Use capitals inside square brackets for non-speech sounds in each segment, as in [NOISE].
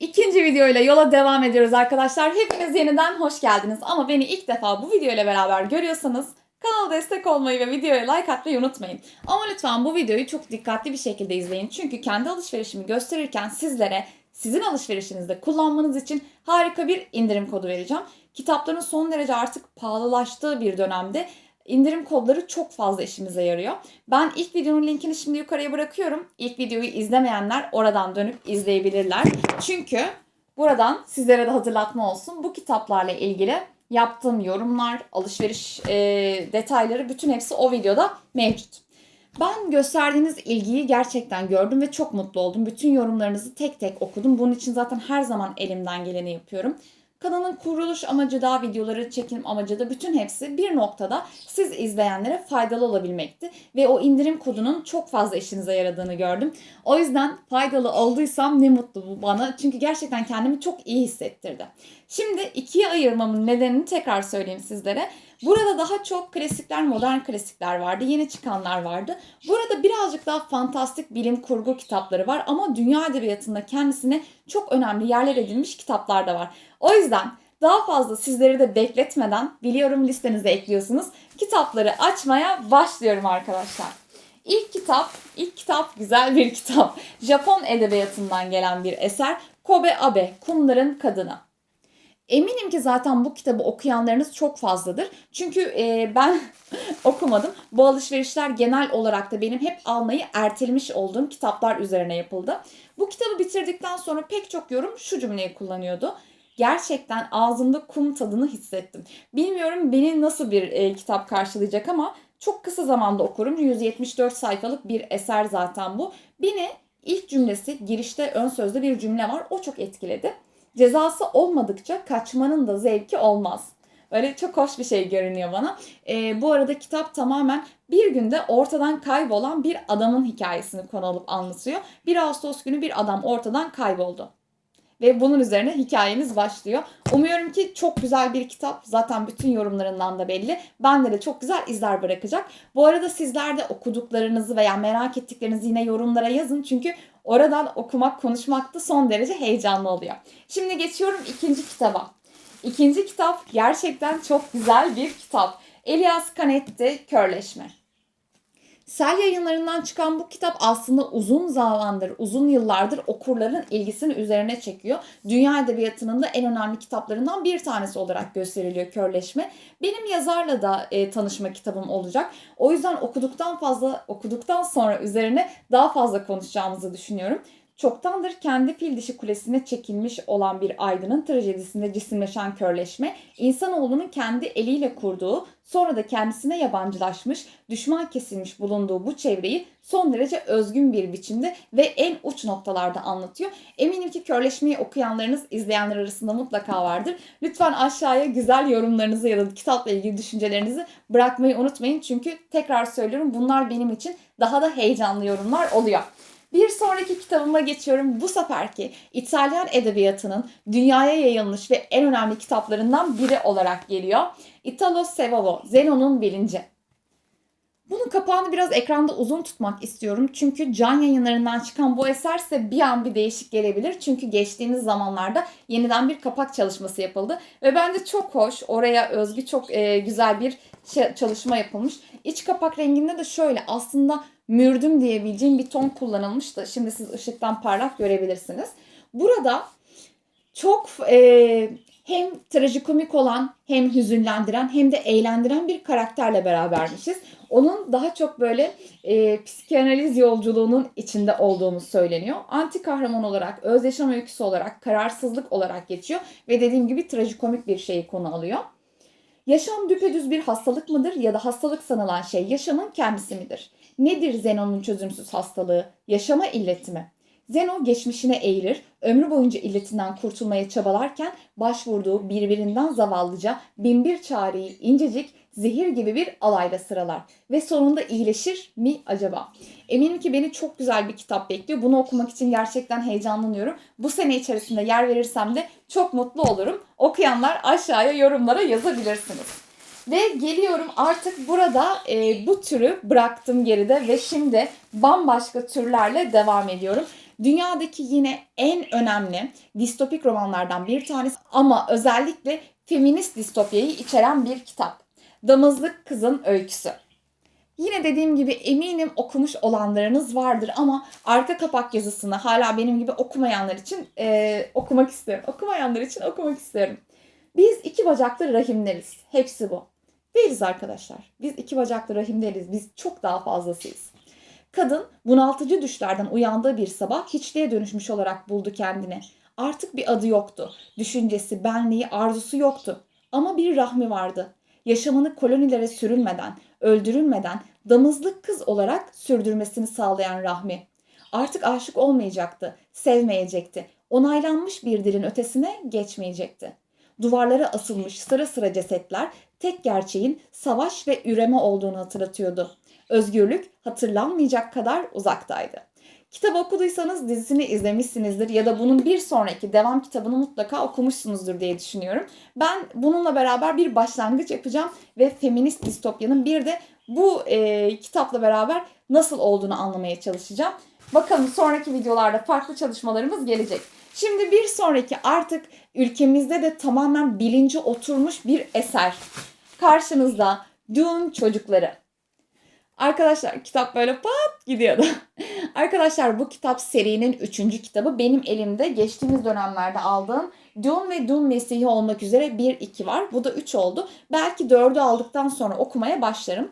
İkinci videoyla yola devam ediyoruz arkadaşlar. Hepiniz yeniden hoş geldiniz. Ama beni ilk defa bu videoyla beraber görüyorsanız kanala destek olmayı ve videoya like atmayı unutmayın. Ama lütfen bu videoyu çok dikkatli bir şekilde izleyin. Çünkü kendi alışverişimi gösterirken sizlere sizin alışverişinizde kullanmanız için harika bir indirim kodu vereceğim. Kitapların son derece artık pahalılaştığı bir dönemde indirim kodları çok fazla işimize yarıyor. Ben ilk videonun linkini şimdi yukarıya bırakıyorum. İlk videoyu izlemeyenler oradan dönüp izleyebilirler. Çünkü buradan sizlere de hatırlatma olsun. Bu kitaplarla ilgili yaptığım yorumlar, alışveriş e, detayları bütün hepsi o videoda mevcut. Ben gösterdiğiniz ilgiyi gerçekten gördüm ve çok mutlu oldum. Bütün yorumlarınızı tek tek okudum. Bunun için zaten her zaman elimden geleni yapıyorum. Kanalın kuruluş amacı da, videoları çekim amacı da bütün hepsi bir noktada siz izleyenlere faydalı olabilmekti. Ve o indirim kodunun çok fazla işinize yaradığını gördüm. O yüzden faydalı olduysam ne mutlu bu bana. Çünkü gerçekten kendimi çok iyi hissettirdi. Şimdi ikiye ayırmamın nedenini tekrar söyleyeyim sizlere. Burada daha çok klasikler, modern klasikler vardı. Yeni çıkanlar vardı. Burada birazcık daha fantastik bilim kurgu kitapları var. Ama dünya edebiyatında kendisine çok önemli yerler edilmiş kitaplar da var. O yüzden daha fazla sizleri de bekletmeden biliyorum listenize ekliyorsunuz. Kitapları açmaya başlıyorum arkadaşlar. İlk kitap, ilk kitap güzel bir kitap. Japon edebiyatından gelen bir eser. Kobe Abe, Kumların Kadını. Eminim ki zaten bu kitabı okuyanlarınız çok fazladır. Çünkü e, ben [LAUGHS] okumadım. Bu alışverişler genel olarak da benim hep almayı ertelemiş olduğum kitaplar üzerine yapıldı. Bu kitabı bitirdikten sonra pek çok yorum şu cümleyi kullanıyordu. Gerçekten ağzımda kum tadını hissettim. Bilmiyorum beni nasıl bir e, kitap karşılayacak ama çok kısa zamanda okurum. 174 sayfalık bir eser zaten bu. Beni ilk cümlesi girişte ön sözde bir cümle var. O çok etkiledi. Cezası olmadıkça kaçmanın da zevki olmaz. Böyle çok hoş bir şey görünüyor bana. Ee, bu arada kitap tamamen bir günde ortadan kaybolan bir adamın hikayesini konu alıp anlatıyor. 1 Ağustos günü bir adam ortadan kayboldu. Ve bunun üzerine hikayemiz başlıyor. Umuyorum ki çok güzel bir kitap. Zaten bütün yorumlarından da belli. Bende de çok güzel izler bırakacak. Bu arada sizler de okuduklarınızı veya merak ettiklerinizi yine yorumlara yazın. Çünkü oradan okumak, konuşmak da son derece heyecanlı oluyor. Şimdi geçiyorum ikinci kitaba. İkinci kitap gerçekten çok güzel bir kitap. Elias Canetti Körleşme. Sel yayınlarından çıkan bu kitap aslında uzun zamandır, uzun yıllardır okurların ilgisini üzerine çekiyor. Dünya edebiyatının da en önemli kitaplarından bir tanesi olarak gösteriliyor Körleşme. Benim yazarla da e, tanışma kitabım olacak. O yüzden okuduktan fazla, okuduktan sonra üzerine daha fazla konuşacağımızı düşünüyorum. Çoktandır kendi fil dişi kulesine çekilmiş olan bir aydının trajedisinde cisimleşen körleşme, insanoğlunun kendi eliyle kurduğu, sonra da kendisine yabancılaşmış, düşman kesilmiş bulunduğu bu çevreyi son derece özgün bir biçimde ve en uç noktalarda anlatıyor. Eminim ki körleşmeyi okuyanlarınız, izleyenler arasında mutlaka vardır. Lütfen aşağıya güzel yorumlarınızı ya da kitapla ilgili düşüncelerinizi bırakmayı unutmayın. Çünkü tekrar söylüyorum bunlar benim için daha da heyecanlı yorumlar oluyor. Bir sonraki kitabıma geçiyorum. Bu seferki İtalyan edebiyatının dünyaya yayılmış ve en önemli kitaplarından biri olarak geliyor. Italo Sevolo, Zenon'un Bilinci. Bunun kapağını biraz ekranda uzun tutmak istiyorum. Çünkü can yayınlarından çıkan bu eser size bir an bir değişik gelebilir. Çünkü geçtiğimiz zamanlarda yeniden bir kapak çalışması yapıldı. Ve bence çok hoş, oraya özgü çok e, güzel bir çalışma yapılmış. İç kapak renginde de şöyle aslında mürdüm diyebileceğim bir ton kullanılmıştı. Şimdi siz ışıktan parlak görebilirsiniz. Burada çok e, hem trajikomik olan hem hüzünlendiren hem de eğlendiren bir karakterle berabermişiz. Onun daha çok böyle e, psikanaliz yolculuğunun içinde olduğumuz söyleniyor. Anti kahraman olarak, öz yaşam öyküsü olarak, kararsızlık olarak geçiyor ve dediğim gibi trajikomik bir şeyi konu alıyor. Yaşam düpedüz bir hastalık mıdır ya da hastalık sanılan şey yaşamın kendisi midir? Nedir Zenon'un çözümsüz hastalığı? Yaşama illeti mi? Zeno geçmişine eğilir, ömrü boyunca illetinden kurtulmaya çabalarken başvurduğu birbirinden zavallıca binbir çareyi incecik, zehir gibi bir alayla sıralar. Ve sonunda iyileşir mi acaba? Eminim ki beni çok güzel bir kitap bekliyor. Bunu okumak için gerçekten heyecanlanıyorum. Bu sene içerisinde yer verirsem de çok mutlu olurum. Okuyanlar aşağıya yorumlara yazabilirsiniz. Ve geliyorum artık burada e, bu türü bıraktım geride ve şimdi bambaşka türlerle devam ediyorum. Dünyadaki yine en önemli distopik romanlardan bir tanesi ama özellikle feminist distopyayı içeren bir kitap. Damızlık Kızın Öyküsü. Yine dediğim gibi eminim okumuş olanlarınız vardır ama arka kapak yazısını hala benim gibi okumayanlar için e, okumak isterim. Okumayanlar için okumak isterim. Biz iki bacaklı rahimleriz. Hepsi bu. Değiliz arkadaşlar. Biz iki bacaklı rahimleriz. Biz çok daha fazlasıyız. Kadın bunaltıcı düşlerden uyandığı bir sabah hiçliğe dönüşmüş olarak buldu kendini. Artık bir adı yoktu. Düşüncesi, benliği, arzusu yoktu. Ama bir rahmi vardı. Yaşamını kolonilere sürülmeden, öldürülmeden damızlık kız olarak sürdürmesini sağlayan rahmi. Artık aşık olmayacaktı, sevmeyecekti. Onaylanmış bir dilin ötesine geçmeyecekti. Duvarlara asılmış sıra sıra cesetler tek gerçeğin savaş ve üreme olduğunu hatırlatıyordu. Özgürlük hatırlanmayacak kadar uzaktaydı. Kitabı okuduysanız dizisini izlemişsinizdir ya da bunun bir sonraki devam kitabını mutlaka okumuşsunuzdur diye düşünüyorum. Ben bununla beraber bir başlangıç yapacağım ve feminist distopyanın bir de bu e, kitapla beraber nasıl olduğunu anlamaya çalışacağım. Bakalım sonraki videolarda farklı çalışmalarımız gelecek. Şimdi bir sonraki artık ülkemizde de tamamen bilinci oturmuş bir eser. Karşınızda Dune Çocukları. Arkadaşlar kitap böyle pat gidiyordu. [LAUGHS] Arkadaşlar bu kitap serinin üçüncü kitabı. Benim elimde geçtiğimiz dönemlerde aldığım Dune ve Dune Mesih'i olmak üzere 1-2 var. Bu da 3 oldu. Belki 4'ü aldıktan sonra okumaya başlarım.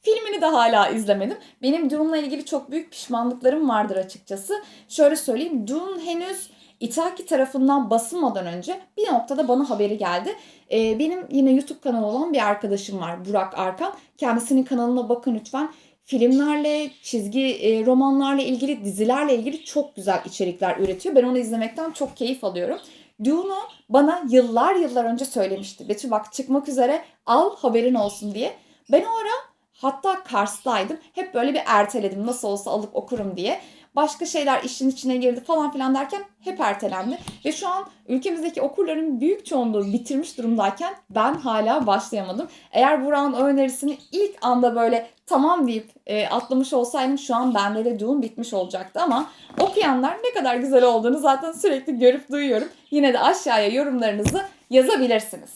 Filmini de hala izlemedim. Benim Dune'la ilgili çok büyük pişmanlıklarım vardır açıkçası. Şöyle söyleyeyim. Dune henüz İtaki tarafından basılmadan önce bir noktada bana haberi geldi. Ee, benim yine YouTube kanalı olan bir arkadaşım var Burak Arkan. Kendisinin kanalına bakın lütfen. Filmlerle, çizgi e, romanlarla ilgili, dizilerle ilgili çok güzel içerikler üretiyor. Ben onu izlemekten çok keyif alıyorum. Dune'u bana yıllar yıllar önce söylemişti. Betül bak çıkmak üzere al haberin olsun diye. Ben o ara hatta Kars'taydım. Hep böyle bir erteledim nasıl olsa alıp okurum diye başka şeyler işin içine girdi falan filan derken hep ertelendi. Ve şu an ülkemizdeki okurların büyük çoğunluğu bitirmiş durumdayken ben hala başlayamadım. Eğer Burak'ın önerisini ilk anda böyle tamam deyip e, atlamış olsaydım şu an bende de Dune bitmiş olacaktı ama okuyanlar ne kadar güzel olduğunu zaten sürekli görüp duyuyorum. Yine de aşağıya yorumlarınızı yazabilirsiniz.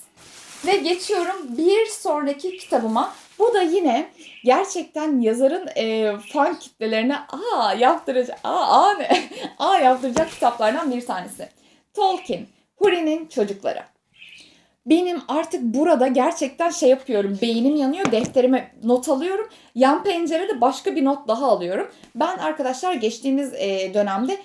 Ve geçiyorum bir sonraki kitabıma. Bu da yine gerçekten yazarın e, fan kitlelerine aa yaptıracak, aa, aa ne, [LAUGHS] aa yaptıracak kitaplardan bir tanesi. Tolkien, Huri'nin Çocukları. Benim artık burada gerçekten şey yapıyorum. Beynim yanıyor. Defterime not alıyorum. Yan pencerede başka bir not daha alıyorum. Ben arkadaşlar geçtiğimiz e, dönemde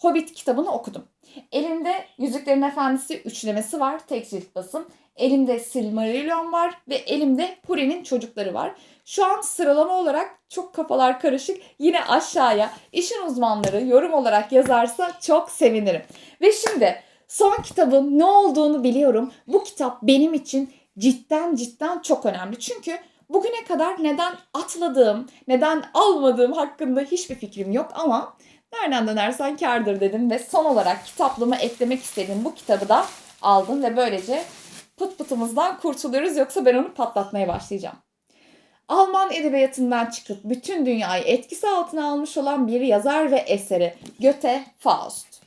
Hobbit kitabını okudum. Elimde Yüzüklerin Efendisi üçlemesi var. Tek cilt basım. Elimde Silmarillion var ve elimde Huri'nin çocukları var. Şu an sıralama olarak çok kafalar karışık. Yine aşağıya işin uzmanları yorum olarak yazarsa çok sevinirim. Ve şimdi son kitabın ne olduğunu biliyorum. Bu kitap benim için cidden cidden çok önemli. Çünkü bugüne kadar neden atladığım, neden almadığım hakkında hiçbir fikrim yok ama nereden dönersen kardır dedim ve son olarak kitaplığıma eklemek istediğim bu kitabı da aldım ve böylece pıt pıtımızdan kurtuluyoruz yoksa ben onu patlatmaya başlayacağım. Alman edebiyatından çıkıp bütün dünyayı etkisi altına almış olan bir yazar ve eseri Goethe Faust.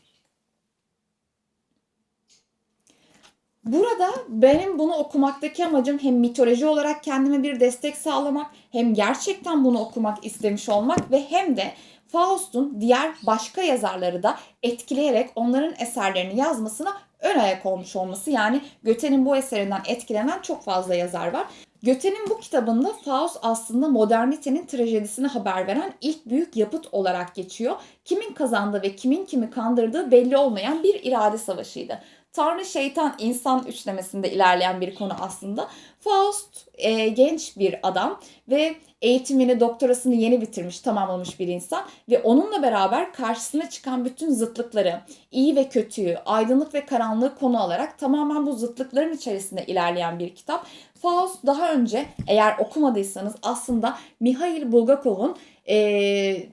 Burada benim bunu okumaktaki amacım hem mitoloji olarak kendime bir destek sağlamak, hem gerçekten bunu okumak istemiş olmak ve hem de Faust'un diğer başka yazarları da etkileyerek onların eserlerini yazmasına ön ayak olmuş olması. Yani Göte'nin bu eserinden etkilenen çok fazla yazar var. Göte'nin bu kitabında Faust aslında modernitenin trajedisini haber veren ilk büyük yapıt olarak geçiyor. Kimin kazandığı ve kimin kimi kandırdığı belli olmayan bir irade savaşıydı. Tanrı, şeytan, insan üçlemesinde ilerleyen bir konu aslında. Faust e, genç bir adam ve eğitimini, doktorasını yeni bitirmiş, tamamlamış bir insan ve onunla beraber karşısına çıkan bütün zıtlıkları, iyi ve kötüyü, aydınlık ve karanlığı konu alarak tamamen bu zıtlıkların içerisinde ilerleyen bir kitap. Faust daha önce eğer okumadıysanız aslında Mihail Bulgakov'un e,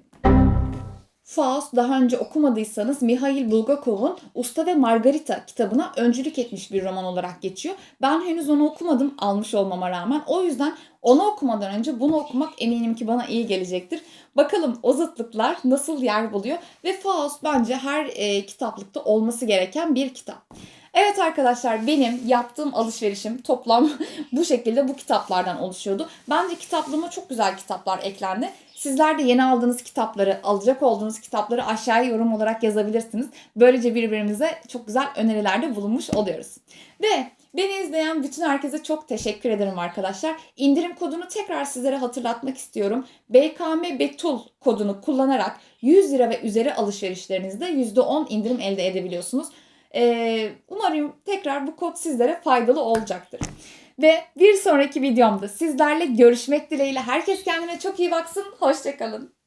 Faust daha önce okumadıysanız Mihail Bulgakov'un Usta ve Margarita kitabına öncülük etmiş bir roman olarak geçiyor. Ben henüz onu okumadım almış olmama rağmen. O yüzden onu okumadan önce bunu okumak eminim ki bana iyi gelecektir. Bakalım o zıtlıklar nasıl yer buluyor ve Faust bence her e, kitaplıkta olması gereken bir kitap. Evet arkadaşlar benim yaptığım alışverişim toplam [LAUGHS] bu şekilde bu kitaplardan oluşuyordu. Bence kitaplığıma çok güzel kitaplar eklendi. Sizler de yeni aldığınız kitapları, alacak olduğunuz kitapları aşağıya yorum olarak yazabilirsiniz. Böylece birbirimize çok güzel önerilerde bulunmuş oluyoruz. Ve beni izleyen bütün herkese çok teşekkür ederim arkadaşlar. İndirim kodunu tekrar sizlere hatırlatmak istiyorum. BKM Betul kodunu kullanarak 100 lira ve üzeri alışverişlerinizde %10 indirim elde edebiliyorsunuz. Ee, umarım tekrar bu kod sizlere faydalı olacaktır. Ve bir sonraki videomda sizlerle görüşmek dileğiyle. Herkes kendine çok iyi baksın. Hoşçakalın.